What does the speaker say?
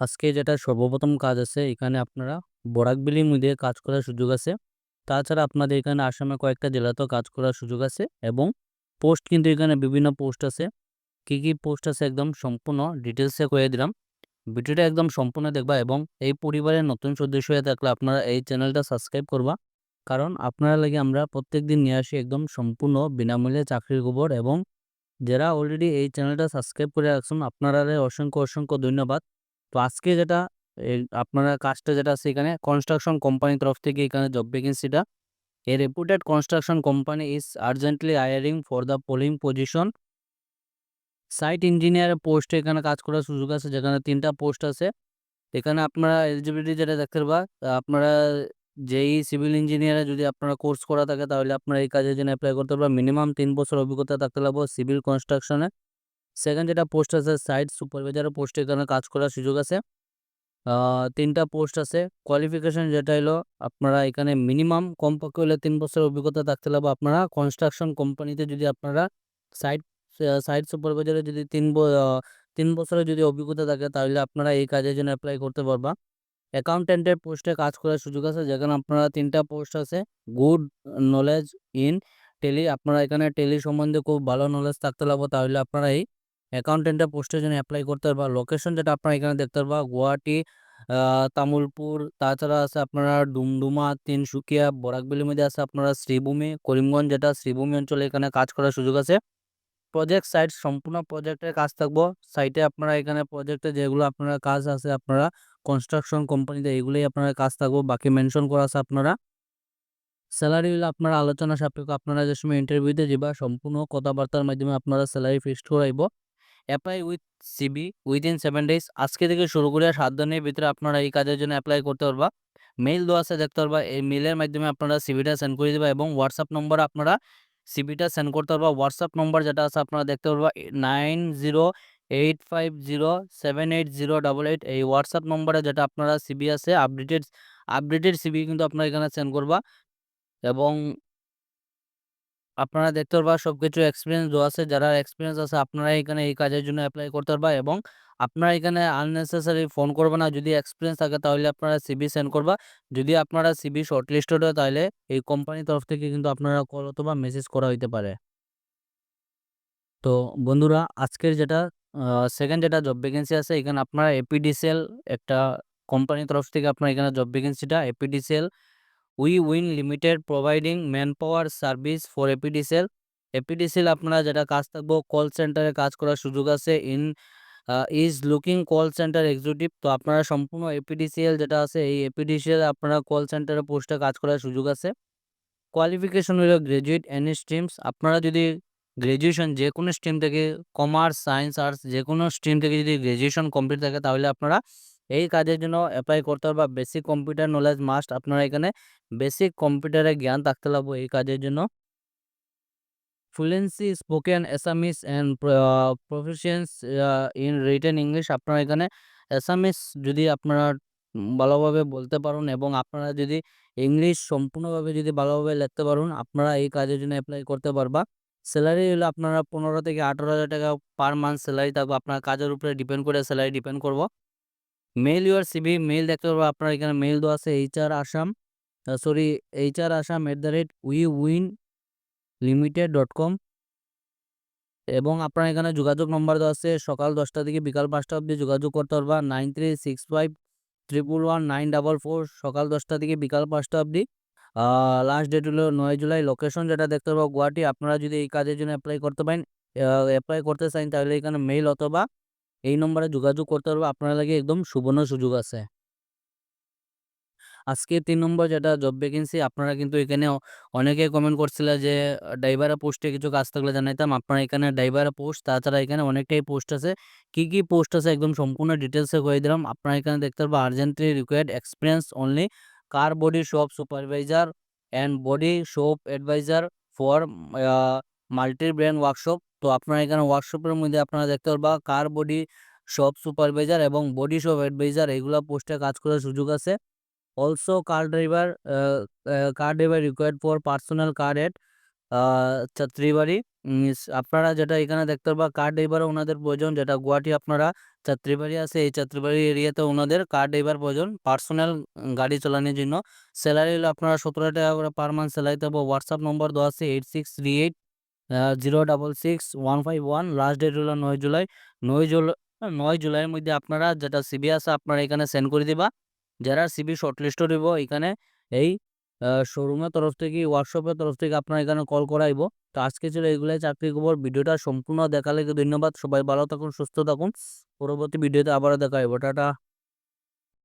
আজকে যেটা সর্বপ্রথম কাজ আছে, এখানে আপনারা বরাক বরাকবিলির মধ্যে কাজ করার সুযোগ আছে। তাছাড়া আপনাদের এখানে আসামে কয়েকটা জেলাতেও কাজ করার সুযোগ আছে এবং পোস্ট কিন্তু এখানে বিভিন্ন পোস্ট আছে। কি কি পোস্ট আছে একদম সম্পূর্ণ ডিটেলসে করে দিলাম। ভিডিওটা একদম সম্পূর্ণ দেখবা এবং এই পরিবারের নতুন সদস্য হয়ে থাকলে আপনারা এই চ্যানেলটা সাবস্ক্রাইব করবা। কারণ আপনারা লাগে আমরা প্রত্যেক দিন নিয়ে আসি একদম সম্পূর্ণ বিনামূল্যে চাকরির খবর এবং যারা অলরেডি এই চ্যানেলটা সাবস্ক্রাইব করে রাখছেন আপনারা অসংখ্য অসংখ্য ধন্যবাদ। তো আজকে যেটা আপনারা কাজটা যেটা আছে এখানে কনস্ট্রাকশন কোম্পানির তরফ থেকে এখানে job ভ্যাকেন্সিটা a reputed construction company is urgently hiring for the polling position site ইঞ্জিনিয়ারের পোস্টে এখানে কাজ করার সুযোগ আছে, যেখানে তিনটা পোস্ট আছে। এখানে আপনারা এলিজিবিলিটি যেটা দেখতে পারবা, আপনারা যেই সিভিল ইঞ্জিনিয়ারে যদি আপনারা কোর্স করা থাকে, তাহলে আপনারা এই কাজের জন্য অ্যাপ্লাই করতে পারবেন মিনিমাম তিন বছর অভিজ্ঞতা থাকতে লাগবে সিভিল কনস্ট্রাকশনে সেকেন্ড যেটা পোস্ট আছে সাইট সুপারভাইজারের পোস্টে এখানে কাজ করার সুযোগ আছে। তিনটা পোস্ট আছে। কোয়ালিফিকেশন যেটা হলো, আপনারা এখানে মিনিমাম কমপক্ষে হলে তিন বছর অভিজ্ঞতা থাকতে লাগবে আপনারা কনস্ট্রাকশন কোম্পানিতে যদি আপনারা সাইট সাইট সুপারভাইজারে যদি তিন তিন বছরের যদি অভিজ্ঞতা থাকে, তাহলে আপনারা এই কাজের জন্য অ্যাপ্লাই করতে পারবা। অ্যাকাউন্টেন্টের পোস্টে কাজ করার সুযোগ আছে, যেখানে আপনারা তিনটা পোস্ট আছে। গুড নলেজ ইন টেলি আপনারা এখানে টেলি সম্বন্ধে খুব ভালো নলেজ থাকতে লাগবে, তাহলে আপনারা এই অ্যাকাউন্টেন্টের পোস্টের জন্য অ্যাপ্লাই করতে পারবা লোকেশন যেটা আপনারা এখানে দেখতে পারবা, গুয়াহাটি তামুলপুর, তাছাড়া আছে আপনারা ডুমডুমা, তিনসুকিয়া, বরাকবেলির মধ্যে আছে আপনারা শ্রীভূমি, করিমগঞ্জ যেটা শ্রীভূমি অঞ্চলে এখানে কাজ করার সুযোগ আছে। প্রজেক্ট সাইট সম্পূর্ণ প্রজেক্টের কাজ থাকব। সাইটে আপনারা এখানে প্রজেক্টে যেগুলো আপনারা কাজ আছে আপনারা কনস্ট্রাকশন কোম্পানিতে এগুলোই আপনারা কাজ থাকব, বাকি মেনশন করা আছে আপনারা। স্যালারি হলে আপনারা আলোচনা সাপেক্ষ, আপনারা যে সময় ইন্টারভিউতে যাবা, সম্পূর্ণ কথাবার্তার মাধ্যমে আপনারা salary fixed করাইব। Apply with CV within seven days আজকে থেকে শুরু করে সাত দিনের ভিতরে আপনারা এই কাজের জন্য অ্যাপ্লাই করতে পারবা। মেইল দেওয়া আছে, দেখতে পারবা। এই মেইলের মাধ্যমে আপনারা সিবিটা সেন্ড করে দেবা এবং হোয়াটসঅ্যাপ নম্বর আপনারা সিবিটা সেন্ড করতে পারবা। হোয়াটসঅ্যাপ নম্বর যেটা আছে, আপনারা দেখতে পারবা nine zero eight five zero seven eight zero double eight এই হোয়াটসঅ্যাপ নম্বরে যেটা আপনারা সিবি আছে আপডেটেড আপডেটেড সিবি কিন্তু আপনারা এখানে সেন্ড করবা। এবং আপনারা দেখতে পারবা সবকিছু এক্সপিরিয়েন্স দেওয়া আছে। যারা এক্সপিরিয়েন্স আছে, আপনারা এখানে এই কাজের জন্য অ্যাপ্লাই করতে পারবা এবং আপনারা এখানে আননেসেসারি ফোন করবে না। যদি এক্সপিরিয়েন্স থাকে, তাহলে আপনারা সিবি সেন্ড করবা। যদি আপনারা সিবি শর্টলিস্টেড হয় তাহলে এই কোম্পানির তরফ থেকে কিন্তু আপনারা কল অথবা মেসেজ করা হইতে পারে। তো বন্ধুরা, আজকের যেটা সেকেন্ড যেটা জব ভ্যাকেন্সি আছে, এখানে আপনারা এপিডিসিএল একটা কোম্পানির তরফ থেকে আপনার এখানে job ভ্যাকেন্সিটা APDCL we win limited providing manpower service for APDCL. APDCL আপনারা যেটা কাজ থাকব, কল সেন্টারে কাজ করার সুযোগ আছে। In is looking call centre executive. তো আপনারা সম্পূর্ণ এপিডিসিএল যেটা আছে, এই এপিডিসিএল আপনারা কল সেন্টারে পোস্টে কাজ করার সুযোগ আছে। কোয়ালিফিকেশন হলো গ্রাজুয়েট এনি স্ট্রিমস। আপনারা যদি গ্র্যাজুয়েশন যে কোনো স্ট্রিম থেকে, কমার্স, সায়েন্স, আর্টস যে কোনো স্ট্রিম থেকে যদি গ্র্যাজুয়েশন কমপ্লিট থাকে, তাহলে আপনারা এই কাজের জন্য অ্যাপ্লাই করতে হবে বা বেসিক কম্পিউটার নলেজ মাস্ট আপনারা এখানে বেসিক কম্পিউটারের জ্ঞান থাকতে লাগবে এই কাজের জন্য। Fluency spoken Assamese and professions in written English আপনারা এখানে অ্যাসামিস যদি আপনারা ভালোভাবে বলতে পারুন এবং আপনারা যদি ইংলিশ সম্পূর্ণভাবে যদি ভালোভাবে লিখতে পারুন, আপনারা এই কাজের জন্য অ্যাপ্লাই করতে পারবা। স্যালারি হলো আপনারা পনেরো থেকে আঠারো হাজার টাকা পার মান্থ স্যালারি থাকবে। আপনার কাজের উপরে ডিপেন্ড করে স্যালারি ডিপেন্ড করব। মেল ইউর সিবি মেল দেখতে পারব। আপনার এখানে মেল দেওয়া আছে HR Assam sorry HR Assam at the rate we win limited dot com এবং আপনার এখানে যোগাযোগ নম্বর দেওয়া আছে, সকাল দশটা থেকে বিকাল পাঁচটা অবধি যোগাযোগ করতে পারবা। Nine three six five triple one nine double four সকাল দশটা থেকে বিকাল পাঁচটা অবধি। লাস্ট ডেট হলো নয় জুলাই। লোকেশন যেটা দেখতে পাবো গুয়াহাটি। আপনারা যদি এই কাজের জন্য অ্যাপ্লাই করতে পারেন অ্যাপ্লাই করতে চান, তাহলে এখানে মেইল অথবা এই নম্বরে যোগাযোগ করতে পারব। আপনারা লাগে একদম সুবর্ণ সুযোগ আছে। আজকে তিন নম্বর যেটা জব ভ্যাকেন্সি আপনারা কিন্তু এখানে অনেকে কমেন্ট করছিল যে ড্রাইভারের পোস্টে কিছু কাজ থাকলে জানাইতাম। আপনারা এখানে ড্রাইভারের পোস্ট তাছাড়া এখানে অনেকটাই পোস্ট আছে। কি কি পোস্ট আছে একদম সম্পূর্ণ ডিটেলসে করে দিলাম। আপনারা এখানে দেখতে পারব urgently required experience only car body shop supervisor and body shop advisor for multi brand workshop তো আপনারা এখানে ওয়ার্কশপের মধ্যে আপনারা দেখতে পারবা কার বডি শপ সুপারভাইজার এবং বডি শপ অ্যাডভাইজার এগুলো পোস্টে কাজ করার সুযোগ আছে। Also car driver car driver required for personal car at Chhatribari আপনারা যেটা এখানে দেখতে পারবা কার ড্রাইভার ওনাদের প্রয়োজন, যেটা গুয়াহাটি আপনারা যাত্রীবাড়ি আছে, এই যাত্রীবাড়ি এরিয়াতে ওনাদের কার ড্রাইভার প্রয়োজন পার্সোনাল গাড়ি চালানোর জন্য। স্যালারি হলো আপনারা সতেরো টাকা করে পার মান্থ স্যালারি দেবো। হোয়াটসঅ্যাপ নম্বর দেওয়া আছে eight six three eight zero double six one five one last date হলো নয় জুলাই। নয় জুলাই নয় জুলাইয়ের মধ্যে আপনারা যেটা সিবি আছে আপনারা এখানে সেন্ড করে দিবা। যারা সিবি শর্টলিস্ট দিব এখানে, এই শোরুমের তরফ থেকে ওয়ার্কশপের তরফ থেকে আপনারা এখানে কল করাইব। তো আজকে ছিল এগুলাই চাকরি খবর। ভিডিওটা সম্পূর্ণ দেখালে ধন্যবাদ। সবাই ভালো থাকুন, সুস্থ থাকুন। পরবর্তী ভিডিওতে আবারও দেখা হইব। টাটা।